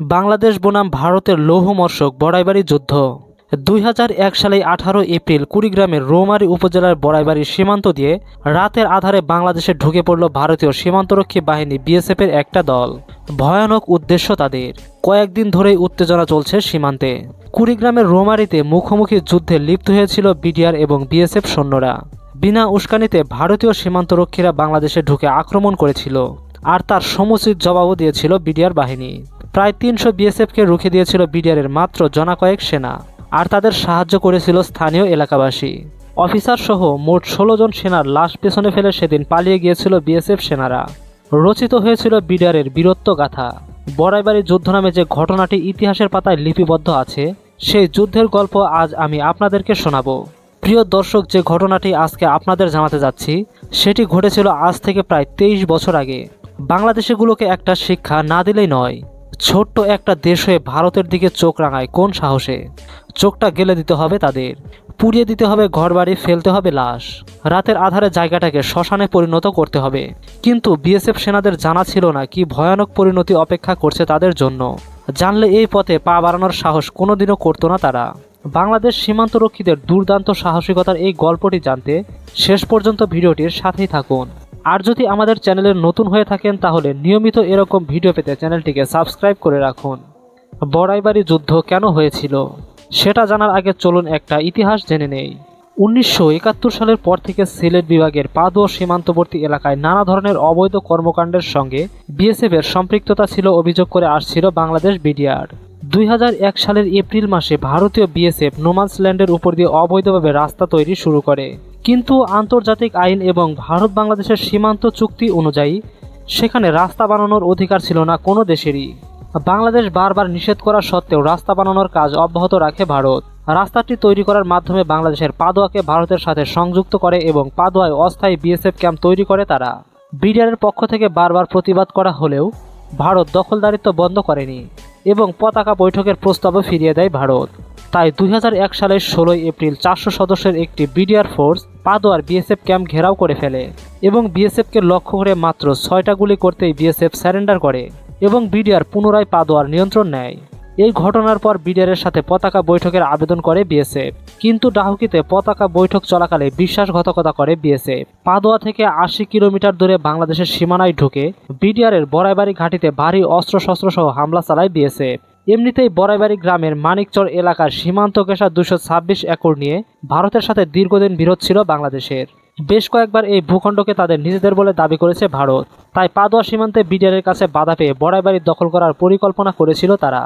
বাংলাদেশ বনাম ভারতের লৌহমর্ষক বড়াইবাড়ি যুদ্ধ। দুই হাজার এক সালে আঠারো এপ্রিল কুড়িগ্রামের রৌমারী উপজেলার বড়াইবাড়ির সীমান্ত দিয়ে রাতের আধারে বাংলাদেশে ঢুকে পড়ল ভারতীয় সীমান্তরক্ষী বাহিনী বিএসএফের একটা দল। ভয়ানক উদ্দেশ্য তাদের। কয়েকদিন ধরেই উত্তেজনা চলছে সীমান্তে। কুড়িগ্রামের রোমারিতে মুখোমুখি যুদ্ধে লিপ্ত হয়েছিল বিডিআর এবং বিএসএফ সৈন্যরা। বিনা উস্কানিতে ভারতীয় সীমান্তরক্ষীরা বাংলাদেশে ঢুকে আক্রমণ করেছিল। আর তার সমুচিত জবাবও দিয়েছিল বিডিআর বাহিনী। প্রায় তিনশো বিএসএফকে রুখে দিয়েছিল বিডিআরের মাত্র জনা কয়েক সেনা, আর তাদের সাহায্য করেছিল স্থানীয় এলাকাবাসী। অফিসার সহ মোট ষোলো জন সেনার লাশ পেছনে ফেলে সেদিন পালিয়ে গিয়েছিল বিএসএফ সেনারা। রচিত হয়েছিল বিডিআরের বীরত্ব গাথা। বড়াইবাড়ি যুদ্ধ নামে যে ঘটনাটি ইতিহাসের পাতায় লিপিবদ্ধ আছে, সেই যুদ্ধের গল্প আজ আমি আপনাদেরকে শোনাবো। প্রিয় দর্শক, যে ঘটনাটি আজকে আপনাদের জানাতে যাচ্ছি, সেটি ঘটেছিল আজ থেকে প্রায় তেইশ বছর আগে। বাংলাদেশিগুলোকে একটা শিক্ষা না দিলেই নয় ছোট্ট একটা দেশ হয়ে ভারতের দিকে চোখ রাঙায় কোন সাহসে? চোখটা গেলে দিতে হবে তাদের। পুড়িয়ে দিতে হবে ঘরবাড়ি, ফেলতে হবে লাশ। রাতের আধারে জায়গাটাকে শ্মশানে পরিণত করতে হবে। কিন্তু বিএসএফ সেনাদের জানা ছিল না কি ভয়ানক পরিণতি অপেক্ষা করছে তাদের জন্য। জানলে এই পথে পা বাড়ানোর সাহস কোনোদিনও করতো না তারা। বাংলাদেশ সীমান্তরক্ষীদের দুর্দান্ত সাহসিকতার এই গল্পটি জানতে শেষ পর্যন্ত ভিডিওটির সাথেই থাকুন। আর যদি আমাদের চ্যানেলের নতুন হয়ে থাকেন, তাহলে নিয়মিত এরকম ভিডিও পেতে চ্যানেলটিকে সাবস্ক্রাইব করে রাখুন। বড়াইবাড়ি যুদ্ধ কেন হয়েছিল? সেটা জানার আগে চলুন একটা ইতিহাস জেনে নেই। উনিশশো একাত্তর সালের পর থেকে সিলেট বিভাগের পাদুয়া সীমান্তবর্তী এলাকায় নানা ধরনের অবৈধ কর্মকাণ্ডের সঙ্গে বিএসএফ এর সম্পৃক্ততা ছিল অভিযোগ করে আসছিল বাংলাদেশ বিডিআর। দুই হাজার এক সালের এপ্রিল মাসে ভারতীয় বিএসএফ নোমান্সল্যান্ডের উপর দিয়ে অবৈধভাবে রাস্তা তৈরি শুরু করে। কিন্তু আন্তর্জাতিক আইন এবং ভারত বাংলাদেশের সীমান্ত চুক্তি অনুযায়ী সেখানে রাস্তা বানানোর অধিকার ছিল না কোনো দেশেরই। বাংলাদেশ বারবার নিষেধ করা সত্ত্বেও রাস্তা বানানোর কাজ অব্যাহত রাখে ভারত। রাস্তাটি তৈরি করার মাধ্যমে বাংলাদেশের পাদোয়াকে ভারতের সাথে সংযুক্ত করে এবং পাদোয়ায় অস্থায়ী বিএসএফ ক্যাম্প তৈরি করে তারা। বিডিআরের পক্ষ থেকে বারবার প্রতিবাদ করা হলেও ভারত দখলদারিত্ব বন্ধ করেনি এবং পতাকা বৈঠকের প্রস্তাবও ফিরিয়ে দেয় ভারত। তাই দুই হাজার এক সালের ষোলোই এপ্রিল চারশো সদস্যের একটি BDR force Padua BSF camp ঘেরাও করে ফেলে এবং বিএসএফকে লক্ষ্য করে মাত্র ছয়টা গুলি করতেই বিএসএফ স্যারেন্ডার করে এবং বিডিআর পুনরায় পাদোয়ার নিয়ন্ত্রণ নেয়। এই ঘটনার পর বিডিআরের সাথে পতাকা বৈঠকের আবেদন করে বিএসএফ কিন্তু ডাহুকিতে পতাকা বৈঠক চলাকালে বিশ্বাসঘাতকতা করে বিএসএফ পাদোয়া থেকে আশি কিলোমিটার দূরে বাংলাদেশের সীমানায় ঢুকে বিডিআরের বড়াইবাড়ি ঘাঁটিতে ভারী অস্ত্রশস্ত্র সহ হামলা চালায় বিএসএফ এমনিতেই বড়াইবাড়ি গ্রামের মানিকচর এলাকার সীমান্ত ঘেঁষা দুশো ছাব্বিশ একর নিয়ে ভারতের সাথে দীর্ঘদিন বিরোধ ছিল বাংলাদেশের। বেশ কয়েকবার এই ভূখণ্ডকে তাদের নিজেদের বলে দাবি করেছে ভারত। তাই পাদোয়া সীমান্তে বিডিআরের কাছে বাধা পেয়ে বড়াইবাড়ি দখল করার পরিকল্পনা করেছিল তারা।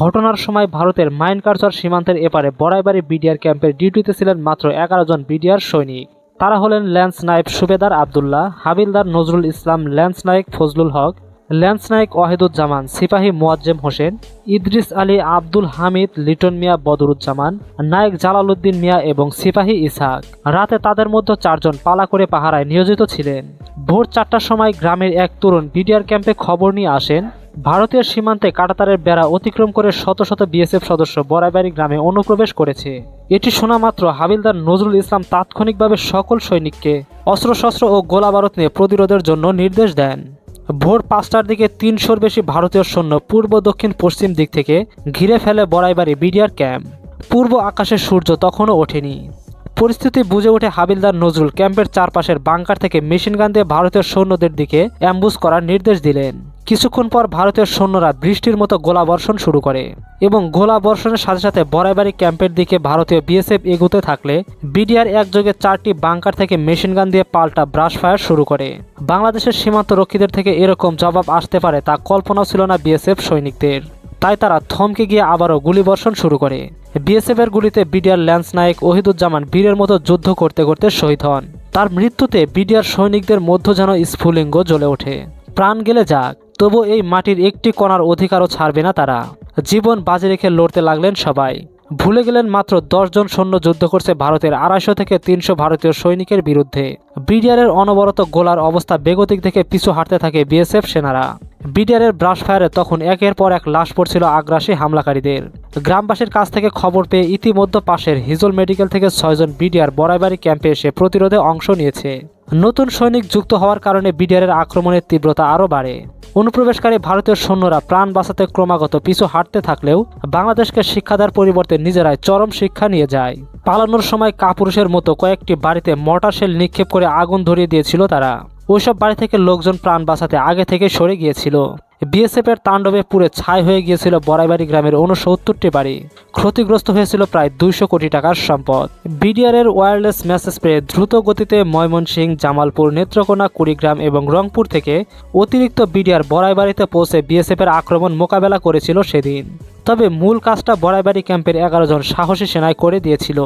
ঘটনার সময় ভারতের মাইনকারচর সীমান্তের এপারে বড়াইবাড়ি বিডিআর ক্যাম্পের ডিউটিতে ছিলেন মাত্র এগারো জন বিডিআর সৈনিক। তারা হলেন ল্যান্স নায়েব সুবেদার আবদুল্লাহ, হাবিলদার নজরুল ইসলাম, ল্যান্স নায়েক ফজলুল হক ল্যান্স নায়েক ওয়াহিদুজ্জামান, সিপাহী মোয়াজ্জেম হোসেন, ইদ্রিস আলী আব্দুল হামিদ, লিটন মিয়া বদরুজ্জামান, নায়েক জালালউদ্দিন মিয়া এবং সিপাহী ইসহাক। রাতে তাদের মধ্যে চারজন পালা করে পাহারায় নিয়োজিত ছিলেন। ভোর চারটার সময় গ্রামের এক তরুণ বিডিআর ক্যাম্পে খবর নিয়ে আসেন, ভারতীয় সীমান্তে কাটাতারের বেড়া অতিক্রম করে শত শত বিএসএফ সদস্য বড়াইবাড়ি গ্রামে অনুপ্রবেশ করেছে। এটি শোনা মাত্র হাবিলদার নজরুল ইসলাম তাৎক্ষণিকভাবে সকল সৈনিককে অস্ত্রশস্ত্র ও গোলাবারুদ নিয়ে প্রতিরোধের জন্য নির্দেশ দেন। ভোর পাঁচটার দিকে তিনশোর বেশি ভারতীয় সৈন্য পূর্ব, দক্ষিণ, পশ্চিম দিক থেকে ঘিরে ফেলে বড়াইবাড়ি বিডিআর ক্যাম্প। পূর্ব আকাশে সূর্য তখনও ওঠেনি। পরিস্থিতি বুঝে ওঠে হাবিলদার নজরুল ক্যাম্পের চারপাশের বাংকার থেকে মেশিনগান দিয়ে ভারতীয় সৈন্যদের দিকে অ্যাম্বুস করার নির্দেশ দিলেন। কিছুক্ষণ পর ভারতীয় সৈন্যরা বৃষ্টির মতো গোলা বর্ষণ শুরু করে এবং গোলা বর্ষণের সাথে সাথে বড়াইবাড়ি ক্যাম্পের দিকে ভারতীয় বিএসএফ এগুতে থাকলে বিডিআর একযোগে চারটি বাংকার থেকে মেশিনগান দিয়ে পাল্টা ব্রাশ ফায়ার শুরু করে। বাংলাদেশের সীমান্ত রক্ষীদের থেকে এরকম জবাব আসতে পারে তা কল্পনাও ছিল না বিএসএফ সৈনিকদের। তাই তারা থমকে গিয়ে আবারও গুলিবর্ষণ শুরু করে। বিএসএফ এর গুলিতে বিডিআর ল্যান্স নায়ক ওহিদুজ্জামান বীরের মতো যুদ্ধ করতে করতে শহীদ হন। তার মৃত্যুতে বিডিআর সৈনিকদের মধ্য যেন স্ফুলিঙ্গ জ্বলে ওঠে। প্রাণ গেলে যাক। তবু এই মাটির একটি কণার অধিকারও ছাড়বে না তারা। জীবন বাজি রেখে লড়তে লাগলেন সবাই। ভুলে গেলেন মাত্র জন সৈন্য যুদ্ধ করছে ভারতের আড়াইশো থেকে তিনশো ভারতীয় সৈনিকের বিরুদ্ধে। ব্রিডিয়ারের অনবরত গোলার অবস্থা বেগতিক থেকে পিছু হাঁটতে থাকে বিএসএফ সেনারা। বিডিআরের ব্রাশ ফায়ারে তখন একের পর এক লাশ পড়ছিল আগ্রাসী হামলাকারীদের। গ্রামবাসীর কাছ থেকে খবর পেয়ে ইতিমধ্যে পাশের হিজল মেডিকেল থেকে ছয়জন বিডিআর বড়াইবাড়ি ক্যাম্পে এসে প্রতিরোধে অংশ নিয়েছে। নতুন সৈনিক যুক্ত হওয়ার কারণে বিডিআরের আক্রমণের তীব্রতা আরও বাড়ে। অনুপ্রবেশকারী ভারতীয় সৈন্যরা প্রাণ বাঁচাতে ক্রমাগত পিছু হাঁটতে থাকলেও বাংলাদেশকে শিক্ষাদার পরিবর্তে নিজেরাই চরম শিক্ষা নিয়ে যায়। পালানোর সময় কাপুরুষের মতো কয়েকটি বাড়িতে মর্টার শেল নিক্ষেপ করে আগুন ধরিয়ে দিয়েছিল তারা। ওইসব বাড়ি থেকে লোকজন প্রাণ বাঁচাতে আগে থেকে সরে গিয়েছিল। বিএসএফ এর তাণ্ডবে পুরে ছাই হয়ে গিয়েছিল বড়াইবাড়ি গ্রামের উনসত্তরটি বাড়ি। ক্ষতিগ্রস্ত হয়েছিল প্রায় দুইশো কোটি টাকার সম্পদ। বিডিআর এর ওয়্যারলেস মেসেজ পেয়ে দ্রুত গতিতে ময়মনসিংহ, জামালপুর, নেত্রকোনা, কুড়িগ্রাম এবং রংপুর থেকে অতিরিক্ত বিডিআর বড়াইবাড়িতে পৌঁছে বিএসএফ এর আক্রমণ মোকাবেলা করেছিল সেদিন। তবে মূল কাজটা বড়াইবাড়ি ক্যাম্পের এগারো জন সাহসী সেনায় করে দিয়েছিল।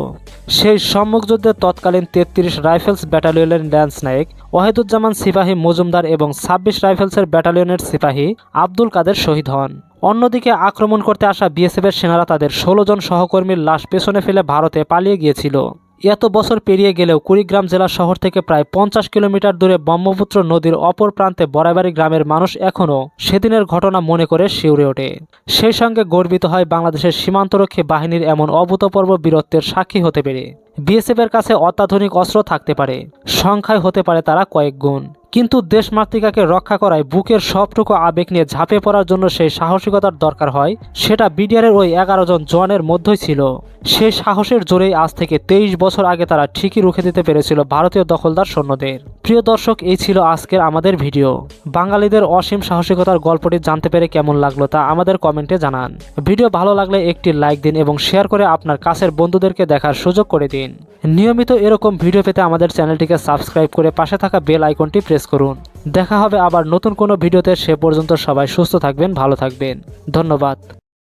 সেই সম্মুখ যুদ্ধে তৎকালীন তেত্রিশ রাইফেলস ব্যাটালিয়নের ল্যান্স নায়ক ওয়াহিদুজ্জামান সিপাহী মজুমদার এবং ছাব্বিশ রাইফেলসের ব্যাটালিয়নের সিপাহী আব্দুল কাদের শহীদ হন। অন্যদিকে আক্রমণ করতে আসা বিএসএফের সেনারা তাদের ষোলো জন সহকর্মীর লাশ পেছনে ফেলে ভারতে পালিয়ে গিয়েছিল। এত বছর পেরিয়ে গেলেও কুড়িগ্রাম জেলা শহর থেকে প্রায় পঞ্চাশ কিলোমিটার দূরে ব্রহ্মপুত্র নদীর অপর প্রান্তে বড়াইবাড়ি গ্রামের মানুষ এখনও সেদিনের ঘটনা মনে করে শিউরে ওঠে। সেই সঙ্গে গর্বিত হয় বাংলাদেশের সীমান্তরক্ষী বাহিনীর এমন অভূতপূর্ব বীরত্বের সাক্ষী হতে পেরে। বিএসএফ এর কাছে অত্যাধুনিক অস্ত্র থাকতে পারে, সংখ্যায় হতে পারে তারা কয়েক গুণ। কিন্তু দেশমাতৃকাকে রক্ষা করায় বুকের সবটুকু আবেগ নিয়ে ঝাঁপে পড়ার জন্য সেই সাহসিকতার দরকার হয়, সেটা বিডিআরের ওই এগারো জন জওয়ানের মধ্যেই ছিল। সেই সাহসের জোরেই আজ থেকে তেইশ বছর আগে তারা ঠিকই রুখে দিতে পেরেছিল ভারতীয় দখলদার সৈন্যদের। প্রিয় দর্শক, এই ছিল আজকের আমাদের ভিডিও। বাঙালিদের অসীম সাহসিকতার গল্পটি জানতে পেরে কেমন লাগল তা আমাদের কমেন্টে জানান। ভিডিও ভালো লাগলে একটি লাইক দিন এবং শেয়ার করে আপনার কাছের বন্ধুদেরকে দেখার সুযোগ করে দিন। নিয়মিত এরকম ভিডিও পেতে আমাদের চ্যানেলটিকে সাবস্ক্রাইব করে পাশে থাকা বেল আইকনটি প্রেস করুন। দেখা হবে আবার নতুন কোনো ভিডিওতে, সে পর্যন্ত সবাই সুস্থ থাকবেন, ভালো থাকবেন। ধন্যবাদ।